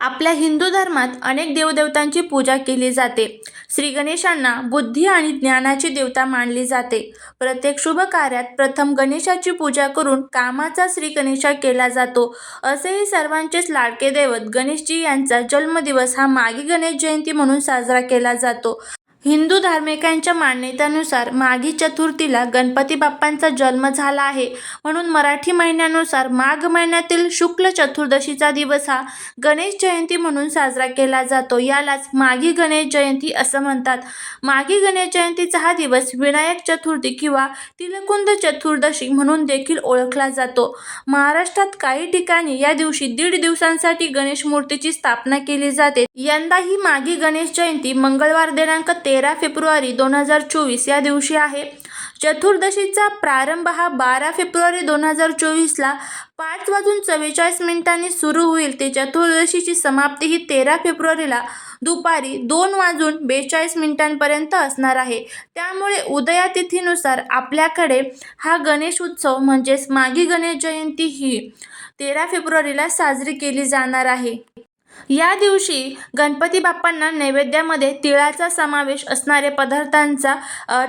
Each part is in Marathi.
आपल्या हिंदू धर्मात अनेक देवदेवतांची पूजा केली जाते. श्री गणेशांना बुद्धी आणि ज्ञानाची देवता मानली जाते. प्रत्येक शुभ कार्यात प्रथम गणेशाची पूजा करून कामाचा श्री गणेशा केला जातो. असेही सर्वांचेच लाडके दैवत गणेशजी यांचा जन्मदिवस हा मागी गणेश जयंती म्हणून साजरा केला जातो. हिंदू धार्मिकांच्या मान्यतेनुसार माघी चतुर्थीला गणपती बाप्पांचा जन्म झाला आहे. म्हणून मराठी महिन्यानुसार माघ महिन्यातील शुक्ल चतुर्दशीचा दिवस हा गणेश जयंती म्हणून साजरा केला जातो. यालाच माघी गणेश जयंती असं म्हणतात. माघी गणेश जयंतीचा हा दिवस विनायक चतुर्थी किंवा तिलकुंद चतुर्दशी म्हणून देखील ओळखला जातो. महाराष्ट्रात काही ठिकाणी या दिवशी दीड दिवसांसाठी गणेश मूर्तीची स्थापना केली जाते. यंदा ही माघी गणेश जयंती मंगळवार दिनांक तेरा फेब्रुवारी दोन हजार चोवीस या दिवशी आहे. चतुर्दशीचा प्रारंभ हा बारा फेब्रुवारी दोन हजार चोवीसला पाच वाजून चव्वेचाळीस मिनिटांनी सुरू होईल. ते चतुर्दशीची समाप्ती ही तेरा फेब्रुवारीला दुपारी दोन वाजून बेचाळीस मिनिटांपर्यंत असणार आहे. त्यामुळे उदया तिथीनुसार आपल्याकडे हा गणेश उत्सव म्हणजेच मागी गणेश जयंती ही तेरा फेब्रुवारीला साजरी केली जाणार आहे. या दिवशी गणपती बाप्पांना नैवेद्यामध्ये तिळाचा समावेश असणारे पदार्थांचा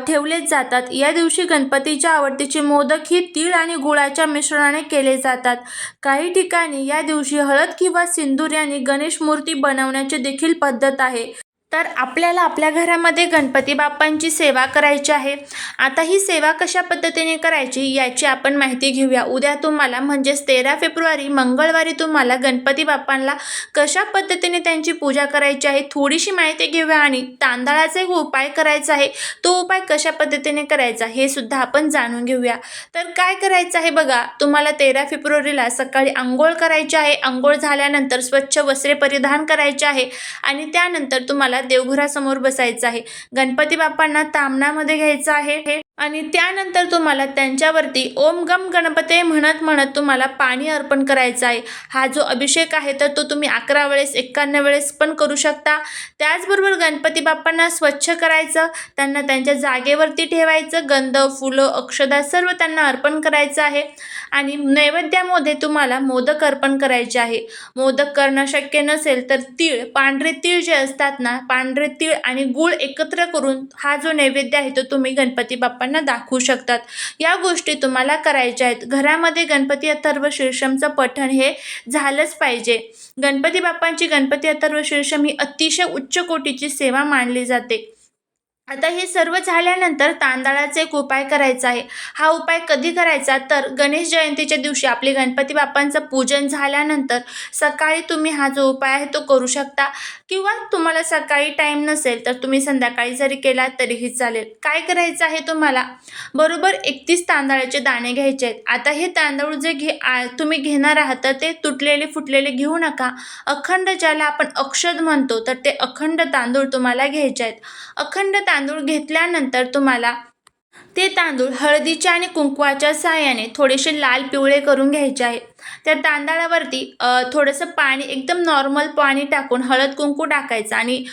ठेवलेच जातात. या दिवशी गणपतीच्या आवडतीचे मोदक ही तीळ आणि गुळाच्या मिश्रणाने केले जातात. काही ठिकाणी या दिवशी हळद किंवा सिंदूर यांनी गणेश मूर्ती बनवण्याची देखील पद्धत आहे. तर आपल्याला आपल्या घरामध्ये गणपती बाप्पांची सेवा करायची आहे. आता ही सेवा कशा पद्धतीने करायची याची आपण माहिती घेऊया. उद्या तुम्हाला म्हणजेच तेरा फेब्रुवारी मंगळवारी तुम्हाला गणपती बाप्पांना कशा पद्धतीने त्यांची पूजा करायची आहे थोडीशी माहिती घेऊया आणि तांदळाचा एक उपाय करायचा आहे. तो उपाय कशा पद्धतीने करायचा हे सुद्धा आपण जाणून घेऊया. तर काय करायचं आहे बघा तुम्हाला तेरा फेब्रुवारीला सकाळी आंघोळ करायची आहे. आंघोळ झाल्यानंतर स्वच्छ वस्त्रे परिधान करायचे आहे आणि त्यानंतर तुम्हाला देवघरासमोर बसायचं आहे. गणपती बाप्पांना तामणामध्ये घ्यायचं आहे. हे आणि त्यानंतर तुम्हाला त्यांच्यावरती ओम गम गणपते म्हणत म्हणत तुम्हाला पाणी अर्पण करायचं आहे. हा जो अभिषेक आहे तर तो तुम्ही अकरा वेळेस एक्क्याण्णव वेळेस पण करू शकता. त्याचबरोबर गणपती बाप्पांना स्वच्छ करायचं त्यांना त्यांच्या जागेवरती ठेवायचं गंध फुलं अक्षदा सर्व त्यांना अर्पण करायचं आहे. आणि नैवेद्यामध्ये तुम्हाला मोदक अर्पण करायचे आहे. मोदक करणं शक्य नसेल तर तीळ पांढरे तीळ जे असतात ना पांढरे तीळ आणि गूळ एकत्र करून हा जो नैवेद्य आहे तो तुम्ही गणपती बाप्पांना दाखवू शकतात. या गोष्टी तुम्हाला करायच्या आहेत. घरामध्ये गणपती अथर्व शीर्षमचं पठण हे झालंच पाहिजे. गणपती बाप्पांची गणपती अथर्व शीर्षम ही अतिशय उच्च कोटीची सेवा मानली जाते. आता हे सर्व झाल्यानंतर तांदळाचा एक उपाय करायचा आहे. हा उपाय कधी करायचा? तर गणेश जयंतीच्या दिवशी आपले गणपती बाप्पांचं पूजन झाल्यानंतर सकाळी तुम्ही हा जो उपाय आहे तो करू शकता. किंवा तुम्हाला सकाळी टाईम नसेल तर तुम्ही संध्याकाळी जरी केला तरीही चालेल. काय करायचं आहे तुम्हाला? बरोबर एकतीस तांदळाचे दाणे घ्यायचे आहेत. आता हे तांदूळ जे घे आ- तुम्ही घेणार आहात तर ते तुटलेले फुटलेले घेऊ नका. अखंड ज्याला आपण अक्षद म्हणतो तर ते अखंड तांदूळ तुम्हाला घ्यायचे आहेत. अखंड तांदूळ घेतल्यानंतर तुम्हाला ते तांदूळ हळदीच्या आणि कुंकवाच्या सहाय्याने थोडेसे लाल पिवळे करून घ्यायचे आहे. त्या तांदळावरती थोडंसं पाणी एकदम नॉर्मल पाणी टाकून हळद कुंकू टाकायचं आणि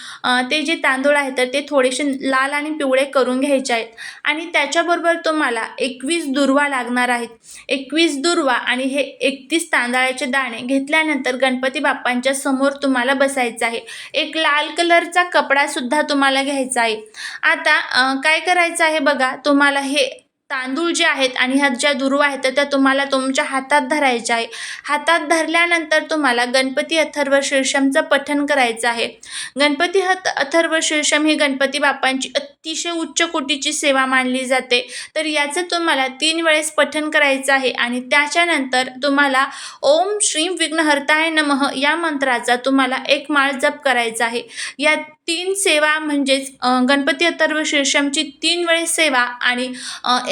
ते जे तांदूळ आहेत तर ते थोडेसे लाल आणि पिवळे करून घ्यायचे आहेत. आणि त्याच्याबरोबर तुम्हाला एकवीस दुर्वा लागणार आहेत. एकवीस दुर्वा आणि हे एकतीस तांदळाचे दाणे घेतल्यानंतर गणपती बाप्पांच्या समोर तुम्हाला बसायचं आहे. एक लाल कलरचा कपडासुद्धा तुम्हाला घ्यायचा आहे. आता काय करायचं आहे बघा तुम्हाला हे तांदूळ जे आहेत आणि ह्या ज्या दुर्वा आहेत तर त्या तुम्हाला तुमच्या हातात धरायच्या आहे. हातात धरल्यानंतर तुम्हाला गणपती अथर्व शीर्षमचं पठण करायचं आहे. गणपती हत अथर्व शीर्षम ही गणपती बाप्पांची अतिशय उच्च कोटीची सेवा मानली जाते. तर याचं तुम्हाला तीन वेळेस पठन करायचं आहे आणि त्याच्यानंतर तुम्हाला ओम श्रीम विघ्नहर्ताय नमः या मंत्राचा तुम्हाला एक माळ जप करायचा आहे. या तीन सेवा म्हणजेच गणपती अथर्व शीर्षमची तीन वेळेस सेवा आणि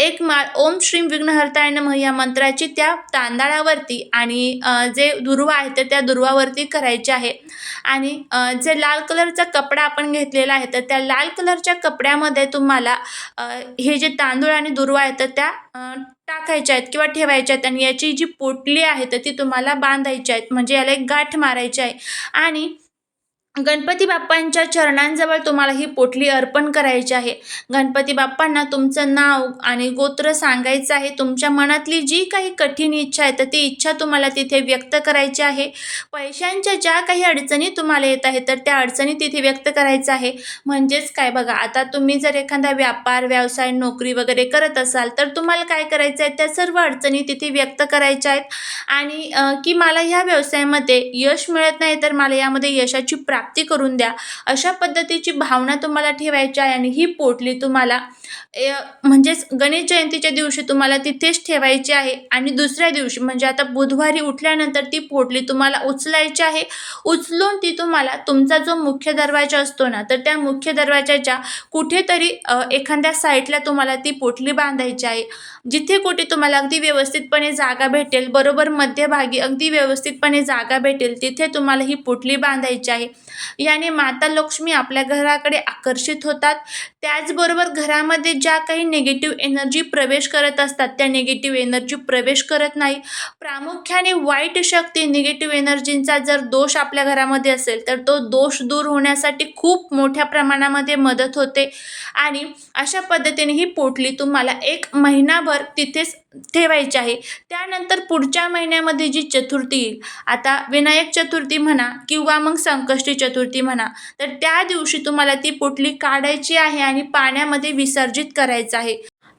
एक माळ ओम श्रीम विघ्नहर्ताय नमः या मंत्राची त्या तांदळावरती आणि जे दुर्वा आहे तर त्या दुर्वावरती करायचे आहे. आणि जे लाल कलरचा कपडा आपण घेतलेला आहे तर त्या लाल कलरच्या कपड्या त्यामध्ये तुम्हाला हे जे तांदूळ आणि दुर्वा आहेत तर त्या टाकायच्या आहेत किंवा ठेवायच्या आहेत आणि याची जी पोटली आहे तर ती तुम्हाला बांधायची आहेत. म्हणजे याला एक गाठ मारायची आहे. आणि गणपती बाप्पांच्या चरणांजवळ तुम्हाला ही पोटली अर्पण करायची आहे. गणपती बाप्पांना तुमचं नाव आणि गोत्र सांगायचं आहे. तुमच्या मनातली जी काही कठीण इच्छा आहे तर ती इच्छा तुम्हाला तिथे व्यक्त करायची आहे. पैशांच्या ज्या काही अडचणी तुम्हाला येत आहेत तर त्या अडचणी तिथे व्यक्त करायचं आहे. म्हणजेच काय बघा आता तुम्ही जर एखादा व्यापार व्यवसाय नोकरी वगैरे करत असाल तर तुम्हाला काय करायचं आहे? त्या सर्व अडचणी तिथे व्यक्त करायच्या आहेत. आणि की मला ह्या व्यवसायामध्ये यश मिळत नाही तर मला यामध्ये यशाची प्राप्ती प्राप्ती करून द्या. अशा पद्धतीची भावना तुम्हाला ठेवायची आहे आणि ही पोटली तुम्हाला ए, म्हणजेच गणेश जयंतीच्या दिवशी तुम्हाला तिथेच ठेवायची आहे. आणि दुसऱ्या दिवशी म्हणजे आता बुधवारी उठल्यानंतर ती पोटली तुम्हाला उचलायची आहे. उचलून ती तुम्हाला तुमचा जो मुख्य दरवाजा असतो ना तर त्या मुख्य दरवाजाच्या कुठेतरी एखाद्या साईडला तुम्हाला ती पोटली बांधायची आहे. जिथे कुठे तुम्हाला अगदी व्यवस्थितपणे जागा भेटेल बरोबर मध्यभागी अगदी व्यवस्थितपणे जागा भेटेल तिथे तुम्हाला ही पोटली बांधायची आहे. याने माता लक्ष्मी आपल्या घराकडे आकर्षित होतात. त्याचबरोबर घरामध्ये ज्या काही निगेटिव्ह एनर्जी प्रवेश करत असतात त्या निगेटिव्ह एनर्जी प्रवेश करत नाही. प्रामुख्याने वाईट शक्ती निगेटिव्ह एनर्जींचा जर दोष आपल्या घरामध्ये असेल तर तो दोष दूर होण्यासाठी खूप मोठ्या प्रमाणामध्ये मदत होते. आणि अशा पद्धतीने ही पोटली तुम्हाला एक महिनाभर तिथेच ठेवायची आहे. त्यानंतर पुढच्या महिन्यामध्ये जी चतुर्थी येईल आता विनायक चतुर्थी म्हणा किंवा मग संकष्टी चतुर्थी म्हणा तर त्या दिवशी तुम्हाला ती पोटली काढायची आहे आणि पाण्यामध्ये विसर्जित करायचं आहे.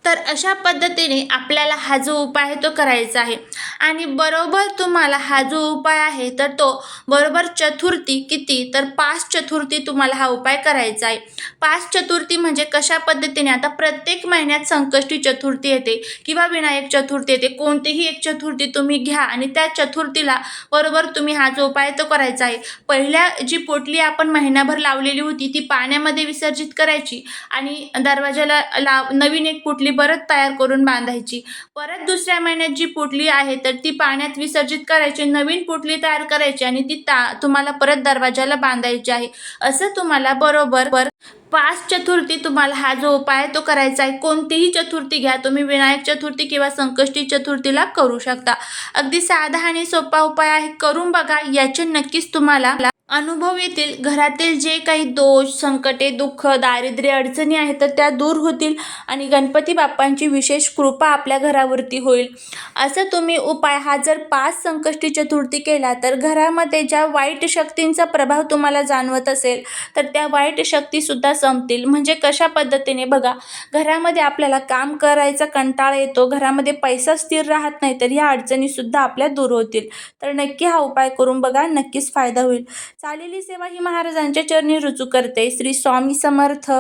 तर अशा पद्धतीने आपल्याला हा जो उपाय आहे तो करायचा आहे. आणि बरोबर तुम्हाला हा जो उपाय आहे तर तो बरोबर चतुर्थी किती तर पाच चतुर्थी तुम्हाला हा उपाय करायचा आहे. पाच चतुर्थी म्हणजे कशा पद्धतीने? आता प्रत्येक महिन्यात संकष्टी चतुर्थी येते किंवा विनायक चतुर्थी येते. कोणतीही एक चतुर्थी तुम्ही घ्या आणि त्या चतुर्थीला बरोबर तुम्ही हा जो उपाय तो करायचा आहे. पहिल्या जी पोटली आपण महिनाभर लावलेली होती ती पाण्यामध्ये विसर्जित करायची आणि दरवाजाला लाव नवीन एक पोटली परत तयार करून बांधायची. परत दुसऱ्या महिन्यात जी पोटली आहे तर ती पाण्यात विसर्जित करायची नवीन पोटली तयार करायची आणि ती ता तुम्हाला परत दरवाजाला बांधायची आहे. असं तुम्हाला बरोबर पर पाच चतुर्थी तुम्हाला हा जो उपाय आहे तो करायचा आहे. कोणतीही चतुर्थी घ्या. तुम्ही विनायक चतुर्थी किंवा संकष्टी चतुर्थीला करू शकता. अगदी साधा आणि सोपा उपाय आहे. करून बघा. याचे नक्कीच तुम्हाला अनुभव येतील. घरातील जे काही दोष संकटे दुःख दारिद्र्य अडचणी आहेत तर त्या दूर होतील आणि गणपती बाप्पांची विशेष कृपा आपल्या घरावरती होईल. असं तुम्ही उपाय हा जर पाच संकष्टी चतुर्थी केला तर घरामध्ये ज्या वाईट शक्तींचा प्रभाव तुम्हाला जाणवत असेल तर त्या वाईट शक्तीसुद्धा संपतील. म्हणजे कशा पद्धतीने? बघा घरामध्ये आपल्याला काम करायचा कंटाळा येतो घरामध्ये पैसा स्थिर राहत नाही तर ह्या अडचणीसुद्धा आपल्या दूर होतील. तर नक्की हा उपाय करून बघा नक्कीच फायदा होईल. चालेली सेवा ही महाराजांच्या चरणी रुजू करते. श्री स्वामी समर्थ.